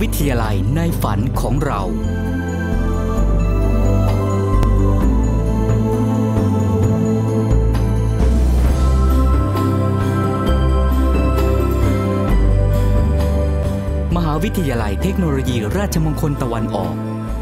วิทยาลัยในฝันของเรามหาวิทยาลัยเทคโนโลยีราชมงคลตะวันออก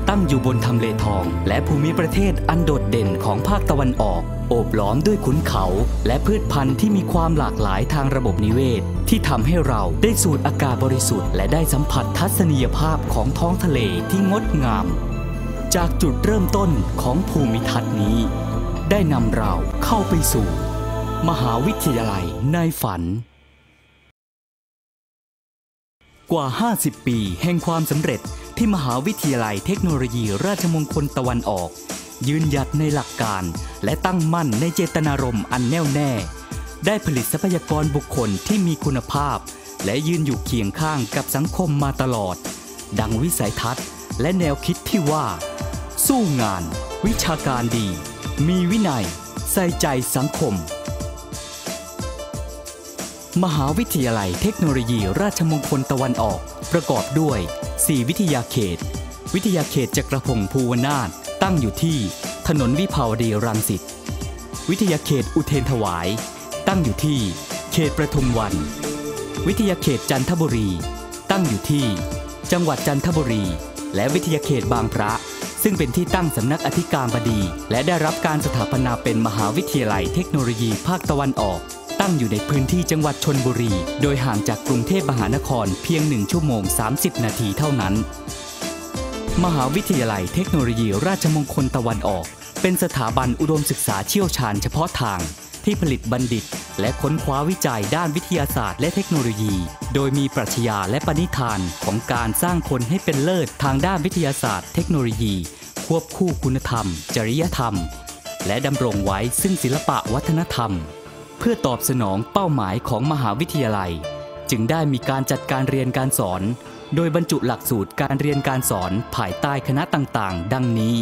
ตั้งอยู่บนทำเลทอง และภูมิประเทศอันโดดเด่นของภาคตะวันออก โอบล้อมด้วยขุนเขา และพืชพันธุ์ที่มีความหลากหลายทางระบบนิเวศ ที่ทำให้เราได้สูดอากาศบริสุทธิ์และได้สัมผัสทัศนียภาพของท้องทะเลที่งดงาม จากจุดเริ่มต้นของภูมิทัศน์นี้ ได้นำเราเข้าไปสู่ มหาวิทยาลัยในฝัน กว่า 50 ปีแห่งความสำเร็จที่มหาวิทยาลัยเทคโนโลยีราชมงคลตะวันออก ยืนหยัดในหลักการ และตั้งมั่นในเจตนารมณ์อันแน่วแน่ ได้ผลิตทรัพยากรบุคคลที่มีคุณภาพ และยืนอยู่เคียงข้างกับสังคมมาตลอด ดังวิสัยทัศน์ และแนวคิดที่ว่า สู้งาน วิชาการดี มีวินัย ใส่ใจสังคม มหาวิทยาลัยเทคโนโลยีราชมงคลตะวันออก ประกอบด้วย 4 วิทยาเขต วิทยาเขตจักรพงศ์ภูวนาถ ตั้งอยู่ที่ถนนวิภาวดีรังสิต วิทยาเขตอุเทนถวาย ตั้งอยู่ที่เขตประทุมวัน วิทยาเขตจันทบุรี ตั้งอยู่ที่ จังหวัดจันทบุรี และวิทยาเขตบางพระ ซึ่งเป็นที่ตั้งสำนักอธิการบดี และได้รับการสถาปนาเป็นมหาวิทยาลัยเทคโนโลยีภาคตะวันออก ตั้งอยู่ในพื้นที่จังหวัดชนบุรี โดยห่างจากกรุงเทพมหานครเพียง1ชั่วโมง 30 นาทีเท่านั้น มหาวิทยาลัยเทคโนโลยีราชมงคลตะวันออก เป็นสถาบันอุดมศึกษาเชี่ยวชาญเฉพาะทาง ที่ผลิตบัณฑิต และค้นคว้าวิจัยด้านวิทยาศาสตร์และเทคโนโลยี โดยมีปรัชญาและปณิธานของการสร้างคนให้เป็นเลิศทางด้านวิทยาศาสตร์เทคโนโลยี ควบคู่คุณธรรม จริยธรรม และดำรงไว้ซึ่งศิลปะวัฒนธรรม เพื่อตอบสนองเป้าหมายของมหาวิทยาลัย จึงได้มีการจัดการเรียนการสอน โดยบรรจุหลักสูตรการเรียนการสอนภายใต้คณะต่างๆ ดังนี้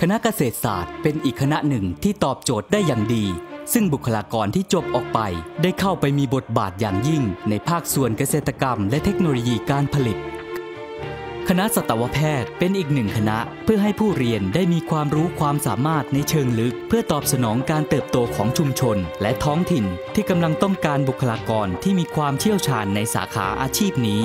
คณะเกษตรศาสตร์เป็นอีกคณะหนึ่งที่ตอบโจทย์ได้อย่างดี ซึ่งบุคลากรที่จบออกไป ได้เข้าไปมีบทบาทอย่างยิ่ง ในภาคส่วนเกษตรกรรม และเทคโนโลยีการผลิต คณะสัตวแพทย์เป็นอีกหนึ่งคณะเพื่อให้ผู้เรียนได้มีความรู้ความสามารถในเชิงลึก เพื่อตอบสนองการเติบโตของชุมชน และท้องถิ่นที่กำลังต้องการบุคลากรที่มีความเชี่ยวชาญในสาขาอาชีพนี้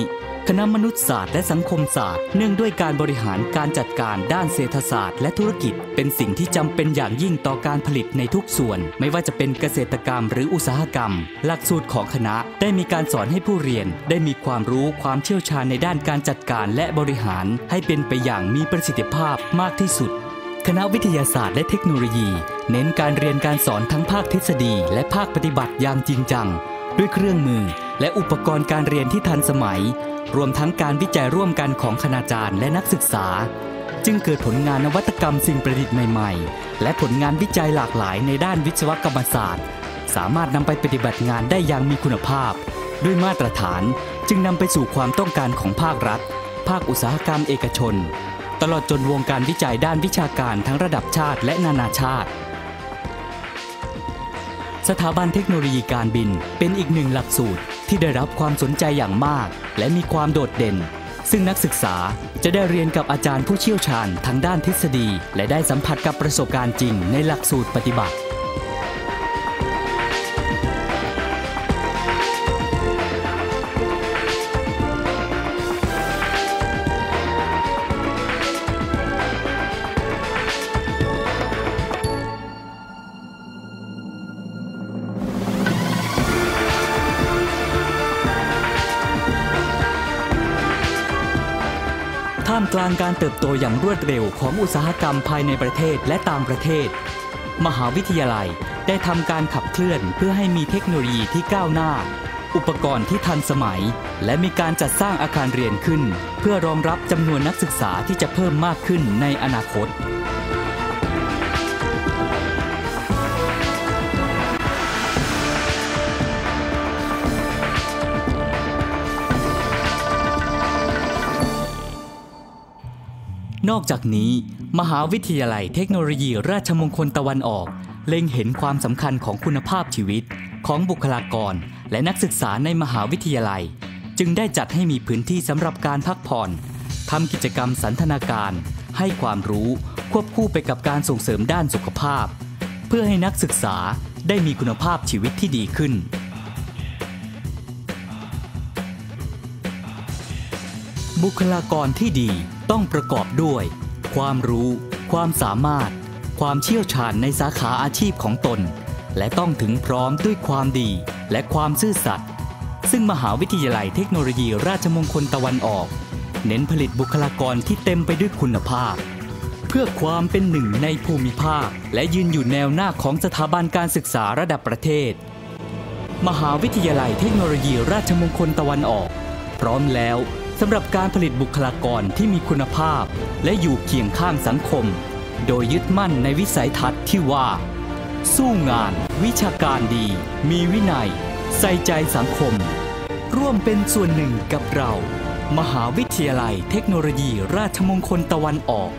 คณะมนุษยศาสตร์และสังคมศาสตร์เนื่องด้วยการบริหารการจัดการด้านเศรษฐศาสตร์และธุรกิจ เป็นสิ่งที่จำเป็นอย่างยิ่งต่อการผลิตในทุกส่วน ไม่ว่าจะเป็นเกษตรกรรมหรืออุตสาหกรรม หลักสูตรของคณะได้มีการสอนให้ผู้เรียน ได้มีความรู้ความเชี่ยวชาญในด้านการจัดการและบริหาร ให้เป็นไปอย่างมีประสิทธิภาพมากที่สุด คณะวิทยาศาสตร์และเทคโนโลยี เน้นการเรียนการสอนทั้งภาคทฤษฎี และภาคปฏิบัติอย่างจริงจัง ด้วยเครื่องมือ และอุปกรณ์การเรียนที่ทันสมัย รวมทั้งการวิจัยร่วมกันของคณาจารย์และนักศึกษา จึงเกิดผลงานนวัตกรรมสิ่งประดิษฐ์ใหม่ๆ และผลงานวิจัยหลากหลายในด้านวิศวกรรมศาสตร์ สามารถนำไปปฏิบัติงานได้อย่างมีคุณภาพ ด้วยมาตรฐานจึงนำไปสู่ความต้องการของภาครัฐ ภาคอุตสาหกรรมเอกชน ตลอดจนวงการวิจัยด้านวิชาการทั้งระดับชาติและนานาชาติสถาบันเทคโนโลยีการบินเป็นอีกหนึ่งหลักสูตร ที่ได้รับความสนใจอย่างมาก และมีความโดดเด่น ซึ่งนักศึกษาจะได้เรียนกับอาจารย์ผู้เชี่ยวชาญทางด้านทฤษฎี และได้สัมผัสกับประสบการณ์จริงในหลักสูตรปฏิบัติ ท่ามกลางการเติบโตอย่างรวดเร็วของอุตสาหกรรมภายในประเทศและต่างประเทศ มหาวิทยาลัยได้ทำการขับเคลื่อนเพื่อให้มีเทคโนโลยีที่ก้าวหน้า อุปกรณ์ที่ทันสมัย และมีการจัดสร้างอาคารเรียนขึ้น เพื่อรองรับจำนวนนักศึกษาที่จะเพิ่มมากขึ้นในอนาคต นอกจากนี้ มหาวิทยาลัยเทคโนโลยีราชมงคลตะวันออก เล็งเห็นความสำคัญของคุณภาพชีวิต ของบุคลากร และนักศึกษาในมหาวิทยาลัย จึงได้จัดให้มีพื้นที่สำหรับการพักผ่อนทำกิจกรรมสันทนาการ ให้ความรู้ควบคู่ไปกับการส่งเสริมด้านสุขภาพ เพื่อให้นักศึกษาได้มีคุณภาพชีวิตที่ดีขึ้น บุคลากรที่ดีต้องประกอบด้วย ความรู้ ความสามารถ ความเชี่ยวชาญในสาขาอาชีพของตน และต้องถึงพร้อมด้วยความดีและความซื่อสัตย์ซึ่งมหาวิทยาลัยเทคโนโลยีราชมงคลตะวันออก เน้นผลิตบุคลากรที่เต็มไปด้วยคุณภาพ เพื่อความเป็นหนึ่งในภูมิภาค และยืนอยู่แนวหน้าของสถาบันการศึกษาระดับประเทศ มหาวิทยาลัยเทคโนโลยีราชมงคลตะวันออก พร้อมแล้ว สำหรับการผลิตบุคลากรที่มีคุณภาพ และอยู่เคียงข้างสังคม โดยยึดมั่นในวิสัยทัศน์ที่ว่า สู้งาน วิชาการดี มีวินัย ใส่ใจสังคม ร่วมเป็นส่วนหนึ่งกับเรา มหาวิทยาลัยเทคโนโลยีราชมงคลตะวันออก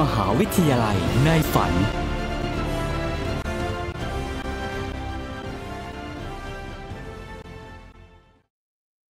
มหาวิทยาลัยในฝัน